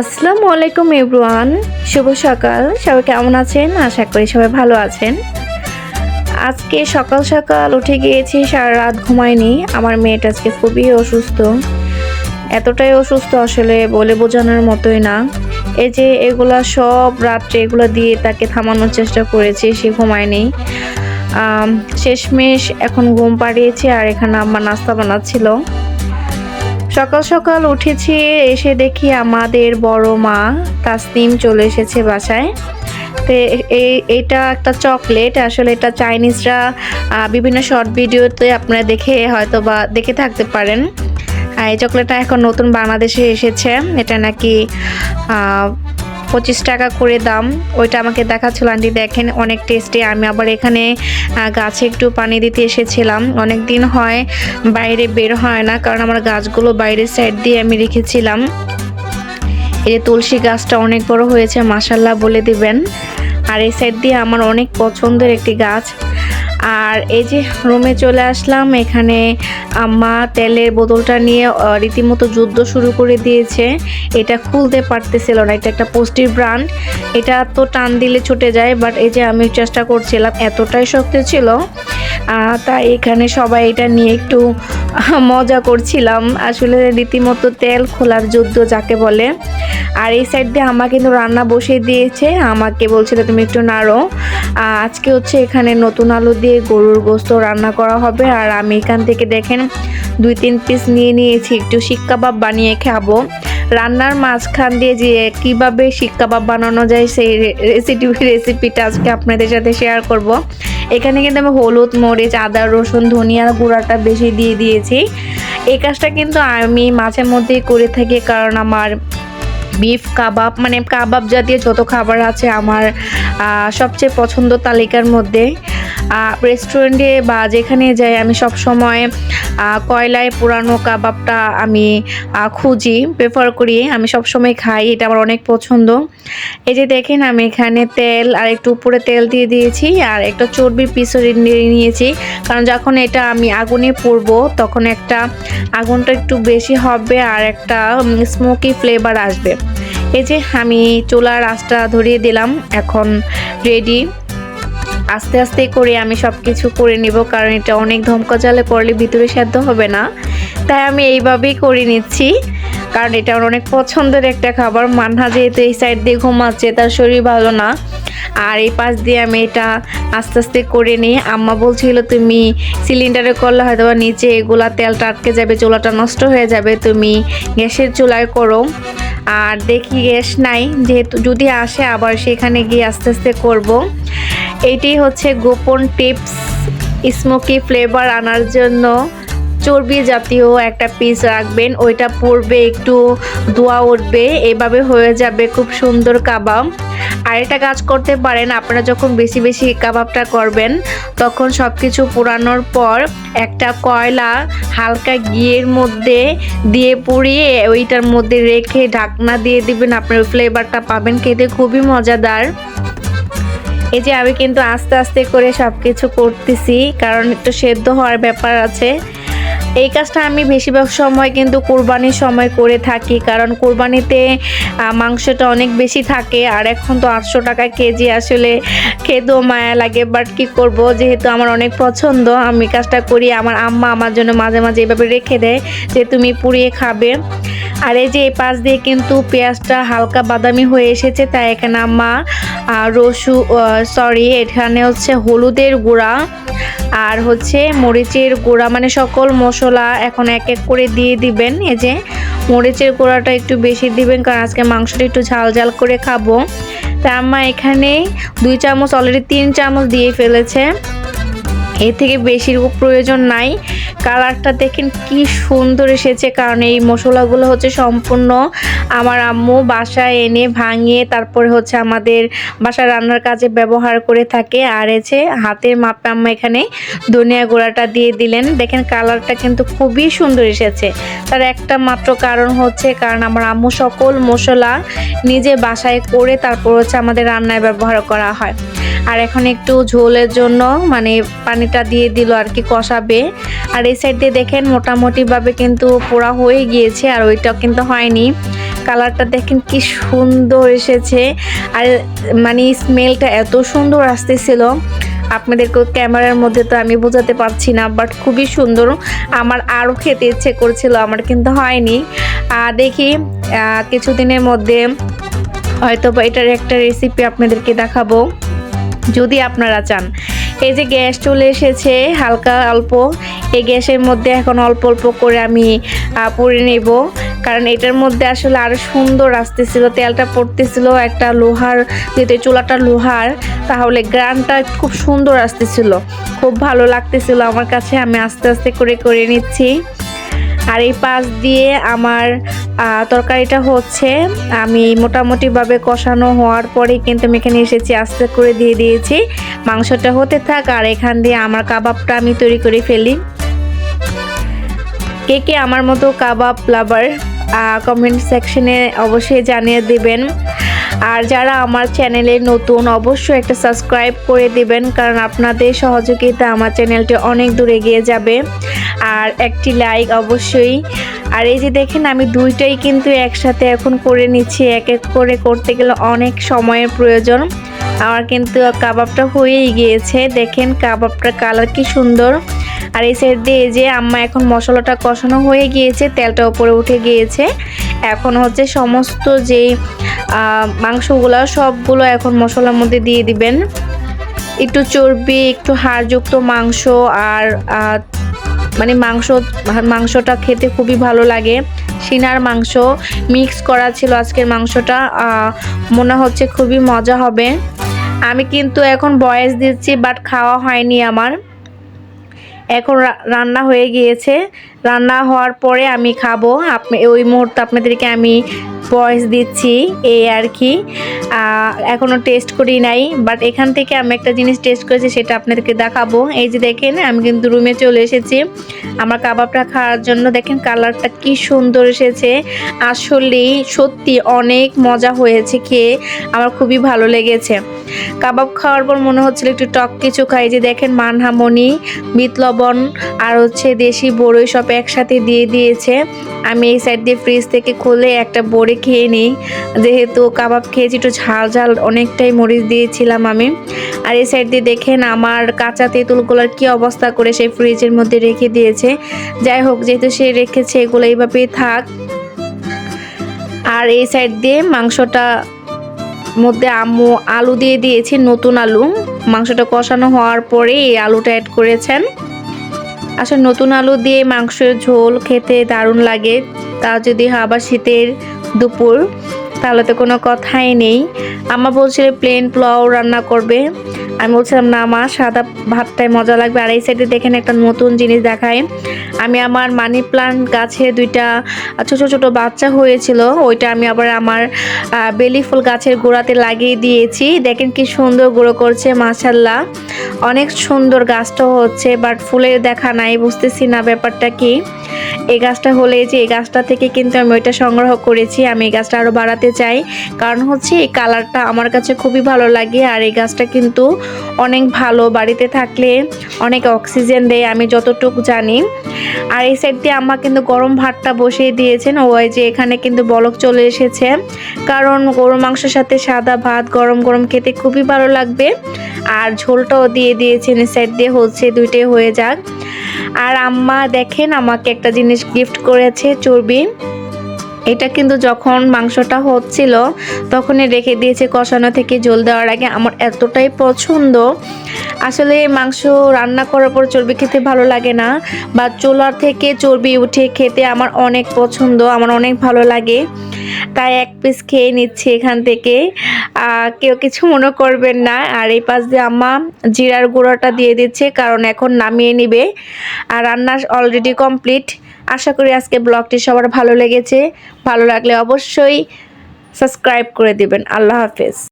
আসসালামু আলাইকুম এভরিওয়ান। শুভ সকাল। সবাই কেমন আছেন? আশা করি সবাই ভালো আছেন। আজকে সকাল সকাল উঠে গিয়েছি, সারা রাত ঘুমাইনি। আমার মেয়েটা আজকে খুবই অসুস্থ। এতটাই অসুস্থ আসলে বলে বোঝানোর মতোই না। এই যে এগুলা সব রাত্রে এগুলো দিয়ে তাকে থামানোর চেষ্টা করেছি, সে ঘুমায়নি। শেষমেশ এখন ঘুম পাড়িয়েছে আর এখানে আমার নাস্তা বানাচ্ছিল। সকাল সকাল উঠেছি, এসে দেখি আমাদের বড় মা তাসনিম চলে এসেছে বাসায়। তো এই, এটা একটা চকলেট, আসলে এটা চাইনিজরা বিভিন্ন শর্ট ভিডিওতে আপনারা দেখে হয়তো বা দেখে থাকতে পারেন। এই চকলেটটা এখন নতুন বাংলাদেশে এসেছে, এটা নাকি পঁচিশ টাকা করে দাম। ওইটা আমাকে দেখাচ্ছিল, আন্টি দেখেন অনেক টেস্টি। আমি আবার এখানে গাছে একটু পানি দিতে এসেছিলাম। অনেক দিন হয়, বাইরে বের হয় না, কারণ আমার গাছগুলো বাইরের সাইড দিয়ে আমি রেখেছিলাম। এই তুলসী গাছটা অনেক বড় হয়েছে মাসাল্লাহ বলে দিবেন। আর এই সাইড দিয়ে আমার অনেক পছন্দের একটি গাছ। আর এই যে রুমে চলে আসলাম, এখানে আম্মা তেলের বোতলটা নিয়ে রীতিমতো যুদ্ধ শুরু করে দিয়েছে। এটা খুলতে পারতেছিল না, এটা একটা পোস্টির ব্র্যান্ড এটা তো টান দিলে ছুটে যায় বাট এই যে আমি চেষ্টা করছিলাম, এতটাই শক্ত ছিল তাই এখানে সবাই এটা নিয়ে একটু মজা করছিলাম। আসলে রীতিমতো তেল খোলার যুদ্ধ যাকে বলে। আর এই সাইড দিয়ে আমা কিন্তু রান্না বসিয়ে দিয়েছে। আমাকে বলছিল, তুমি একটু নাড়ো। আজকে হচ্ছে এখানে নতুন আলু দিয়ে গরুর গোস্ত রান্না করা হবে। আর আমি এখান থেকে দেখেন, দুই, তিন পিস নিয়ে নিয়েছি। একটু শিক কাবাব বানিয়ে খাব। রান্নার মাঝখান দিয়ে যে কীভাবে শিক কাবাব বানানো যায় সেই রেসিপি রেসিপিটা আজকে আপনাদের সাথে শেয়ার করব। এখানে কিন্তু আমি হলুদ, মরিচ, আদা, রসুন ধনিয়ার গুঁড়াটা বেশি দিয়ে দিয়েছি। এই কাজটা কিন্তু আমি মাঝে মধ্যেই করে থাকি কারণ আমার বিফ, কাবাব মানে কাবাব জাতীয় যত খাবার আছে আমার সবচেয়ে পছন্দ তালিকার মধ্যে। রেস্টুরেন্টে বা যেখানে যাই আমি সব সময় কয়লায় পুরানো কাবাবটা আমি খুঁজি প্রেফার করি। আমি সব সময় খাই, এটা আমার অনেক পছন্দ। এই যে দেখেন, আমি এখানে তেল আর একটু উপরে তেল দিয়ে দিয়েছি আর একটা চর্বির পিসও নিয়ে নিয়েছি। কারণ যখন এটা আমি আগুনে পুড়বো, তখন একটা আগুনটা একটু বেশি হবে আর একটা স্মোকি ফ্লেভার আসবে। এই যে আমি চুলার আঁচটা ধরিয়ে দিলাম, এখন রেডি আস্তে আস্তে করে আমি সব কিছু করে নিব, কারণ এটা অনেক ধমকা জালে করলে ভিতরে সেদ্ধ হবে না। তাই আমি এইভাবেই করে নিচ্ছি, কারণ এটা আমার অনেক পছন্দের একটা খাবার। মান্না যেহেতু এই সাইড দিয়ে ঘুমাচ্ছে, তার শরীর ভালো না। আর এই পাশ দিয়ে আমি এটা আস্তে আস্তে করে নিই। আম্মা বলছিল, তুমি সিলিন্ডারে করলে হয়তো বা নিচে এগুলা তেলটা আটকে যাবে, চুলাটা নষ্ট হয়ে যাবে। তুমি গ্যাসের চুলায় করো। আর দেখি গ্যাস নাই, যেহেতু যদি আসে আবার সেখানে গিয়ে আস্তে আস্তে করব। এটি হচ্ছে গোপন টিপস, স্মোকি ফ্লেভার আনার জন্য। চর্বি জাতীয় একটা পিস রাখবেন, ওইটা পড়বে একটু ধোয়া উঠবে, এভাবে হয়ে যাবে খুব সুন্দর কাবাব। আর একটা কাজ করতে পারেন, আপনারা যখন বেশি বেশি কাবাবটা করবেন, তখন সব কিছু পোড়ানোর পর একটা কয়লা হালকা ঘিয়ের মধ্যে দিয়ে পুড়িয়ে ওইটার মধ্যে রেখে ঢাকনা দিয়ে দিবেন, আপনার ফ্লেভারটা পাবেন, খেতে খুবই মজাদার। এই যে আমি কিন্তু আস্তে আস্তে করে সব কিছু করতেছি, কারণ একটু সেদ্ধ হওয়ার ব্যাপার আছে। এই কাজটা আমি বেশিরভাগ সময় কিন্তু কোরবানির সময় করে থাকি, কারণ কোরবানিতে মাংসটা অনেক বেশি থাকে, আর এখন তো আটশো টাকা কেজি আসলে খেতেও মায়া লাগে বাট কি করব? যেহেতু আমার অনেক পছন্দ, আমি কাজটা করি, আমার আম্মা আমার জন্য মাঝে মাঝে এভাবে রেখে দেয় যে তুমি পুড়িয়ে খাবে। আর এই যে এই পাশ দিয়ে কিন্তু পেঁয়াজটা হালকা বাদামি হয়ে এসেছে, তাই এখানে আম্মা রসু সরি এখানে হচ্ছে হলুদের গুঁড়া, আর হচ্ছে মরিচের গুঁড়া মানে সকল মশলা এখন এক এক করে দিয়ে দিবেন। এই যে মরিচের গুঁড়াটা একটু বেশি দিবেন, কারণ আজকে মাংসটা একটু ঝাল ঝাল করে খাব। তা আম্মা এখানে দুই চামচ অলরেডি তিন চামচ দিয়ে ফেলেছে। এর থেকে বেশির প্রয়োজন নাই। কালারটা দেখেন কি সুন্দর এসেছে, কারণ এই মশলাগুলো হচ্ছে সম্পূর্ণ আমার আম্মু বাসায় এনে ভাঙিয়ে তারপরে হচ্ছে আমাদের বাসা রান্নার কাজে ব্যবহার করে থাকে। আর এসে হাতের মাপে আম্মা এখানে ধনিয়া গোড়াটা দিয়ে দিলেন। দেখেন কালারটা কিন্তু খুবই সুন্দর এসেছে। তার একটা মাত্র কারণ হচ্ছে, কারণ আমার আম্মু সকল মশলা নিজে বাসায় করে তারপর হচ্ছে আমাদের রান্নায় ব্যবহার করা হয়। আর এখন একটু ঝোলের জন্য মানে পানিটা দিয়ে দিল আর কি, কষাবে। আর এই সাইড দিয়ে দেখেন মোটামুটিভাবে কিন্তু পোড়া হয়ে গিয়েছে আর ওইটাও কিন্তু হয়নি। কালারটা দেখেন কি সুন্দর এসেছে। আর মানে স্মেলটা এত সুন্দর আসতেছিল। আপনাদেরকে ক্যামেরার মধ্যে তো আমি বোঝাতে পারছি না বাট খুবই সুন্দর। আমার আরও খেতে ইচ্ছে করছিল, আমার কিন্তু হয়নি। আর দেখি কিছুদিনের মধ্যে হয়তো বা এটার একটা রেসিপি আপনাদেরকে দেখাবো। যদি আপনারা চান। এই যে গ্যাস চলে এসেছে, হালকা অল্প। এই গ্যাসের মধ্যে এখন অল্প অল্প করে আমি পুড়ে নেব। কারণ এটার মধ্যে আসলে আরও সুন্দর আসতেছিল, তেলটা পড়তেছিল একটা লোহার, যেহেতু চুলাটা লোহার, তাহলে গ্রানটা খুব সুন্দর আসতেছিল। খুব ভালো লাগতেছিল আমার কাছে, আমি আস্তে আস্তে করে করে নিচ্ছি। আর এই পাশ দিয়ে আমার তরকারিটা হচ্ছে। আমি মোটামুটিভাবে কষানো হওয়ার পরে কিন্তু আমি এখানে এসেছি, আস্তে করে দিয়ে দিয়েছি। মাংসটা হতে থাক, আর এখান দিয়ে আমার কাবাবটা আমি তৈরি করে ফেলি। কে কে আমার মতো কাবাব লাভার কমেন্ট সেকশনে অবশ্যই জানিয়ে দিবেন। আর যারা আমার চ্যানেলে নতুন, অবশ্যই একটা সাবস্ক্রাইব করে দিবেন, কারণ আপনাদের সহযোগিতা আমার চ্যানেলটি অনেক দূর এগিয়ে যাবে। আর একটি লাইক অবশ্যই। আর এই যে দেখেন, আমি দুইটাই কিন্তু একসাথে এখন করে নিচ্ছি, এক এক করে করতে গেলে অনেক সময়ের প্রয়োজন। আমার কিন্তু কাবাবটা হয়েই গিয়েছে। দেখেন কাবাবটার কালার কি সুন্দর। আর এই সাইড দিয়ে যে আম্মা এখন মশলাটা কষানো হয়ে গিয়েছে, তেলটা উপরে উঠে গিয়েছে। এখন হচ্ছে সমস্ত যেই মাংসগুলো, সবগুলো এখন মশলার মধ্যে দিয়ে দিবেন। একটু চর্বি, একটু হাড়যুক্ত মাংস আর মানে মাংস, মাংসটা খেতে খুবই ভালো লাগে। সিনার মাংস, মিক্স করা ছিল আজকের মাংসটা মনে হচ্ছে খুবই মজা হবে। আমি কিন্তু এখন বয়স দিচ্ছি, বাট খাওয়া হয়নি আমার। এখন রান্না হয়ে গিয়েছে। রান্না হওয়ার পরে আমি খাব। আপনি ওই মুহূর্তে আপনাদেরকে আমি ভয়েস দিচ্ছি, এই আর কি। এখনও টেস্ট করি নাই বাট এখান থেকে আমি একটা জিনিস টেস্ট করেছি, সেটা আপনাদেরকে দেখাবো। এই যে দেখেন, আমি কিন্তু রুমে চলে এসেছি। আমার কাবাবটা খাওয়ার জন্য দেখেন কালারটা কি সুন্দর এসেছে। আসলেই সত্যি অনেক মজা হয়েছে খেয়ে, আমার খুবই ভালো লেগেছে। কাবাব খাওয়ার পর মনে হচ্ছিল একটু টক কিছু খাই যে দেখেন মানহামনি বিট আর হচ্ছে দেশি বড়ই সব একসাথে দিয়ে দিয়েছে। আমি এই সাইড দিয়ে ফ্রিজ থেকে খুলে একটা বড়ি খেয়ে নিই। যেহেতু কাবাব খেয়েছি, একটু ঝাল ঝাল অনেকটাই মরিচ দিয়েছিলাম আমি। আর এই সাইড দিয়ে দেখেন আমার কাঁচা তেঁতুলগুলোর কি অবস্থা করে সেই ফ্রিজের মধ্যে রেখে দিয়েছে। যাই হোক, যেহেতু সে রেখেছে, এগুলো এইভাবেই থাক। আর এই সাইড দিয়ে মাংসটা মধ্যে আম্মু আলু দিয়ে দিয়েছি, নতুন আলু। মাংসটা কষানো হওয়ার পরে এই আলুটা অ্যাড করেছেন। আসলে নতুন আলু দিয়ে মাংসের ঝোল খেতে দারুণ লাগে। তা যদি আবার শীতের দুপুর, তাহলে তো কোনো কথাই নেই। আম্মা বলছিল প্লেন পোলাও রান্না করবে। আমি বলছিলাম, না মা, সাদা ভাতটাই মজা লাগবে। আর এই সাইডে দেখেন একটা নতুন জিনিস দেখায়। আমি আমার মানি প্লান্ট গাছে দুইটা ছোটো ছোটো বাচ্চা হয়েছিল। ওইটা আমি আবার আমার বেলি ফুল গাছের গোড়াতে লাগিয়ে দিয়েছি। দেখেন কি সুন্দর গ্রো করছে মাশাল্লাহ অনেক সুন্দর গাছটা হচ্ছে বাট ফুলের দেখা নাই, বুঝতেছি না ব্যাপারটা কি। এই গাছটা হলে যে এই গাছটা থেকে কিন্তু আমি ওইটা সংগ্রহ করেছি, আমি এই গাছটা আরও বাড়াতে চাই। কারণ হচ্ছে এই কালারটা আমার কাছে খুবই ভালো লাগে আর এই গাছটা কিন্তু অনেক ভালো বাড়িতে থাকলে অনেক অক্সিজেন দেয়, আমি যতটুকু জানি। আর এই সাইড দিয়ে আম্মা কিন্তু গরম ভাতটা বসিয়ে দিয়েছেন ওই যে এখানে কিন্তু বলক চলে এসেছে। কারণ গরু মাংসের সাথে সাদা ভাত গরম গরম খেতে খুবই ভালো লাগবে। আর ঝোলটাও দিয়ে দিয়েছেন, এই সাইড দিয়ে হচ্ছে দুইটাই হয়ে যাক। আর আম্মা দেখেন আমাকে একটা জিনিস গিফট করেছে চর্বি। এটা কিন্তু যখন মাংসটা হচ্ছিল, তখনই রেখে দিয়েছে কষানো থেকে জল দেওয়ার আগে। আমার এতটাই পছন্দ। আসলে মাংস রান্না করার পর চর্বি খেতে ভালো লাগে না, বা চুলার থেকে চর্বি উঠে খেতে আমার অনেক পছন্দ, আমার অনেক ভালো লাগে। তাই এক পিস খেয়ে নিচ্ছি এখান থেকে। কেউ কিছু মনে করবেন না। আর এই পাশ দিয়ে আম্মা জিরার গুঁড়োটা দিয়ে দিচ্ছে, কারণ এখন নামিয়ে নিবে। আর রান্না অলরেডি কমপ্লিট। আশা করি আজকে ব্লগটি সবার ভালো লেগেছে। ভালো লাগলে অবশ্যই সাবস্ক্রাইব করে দিবেন। আল্লাহ হাফেজ।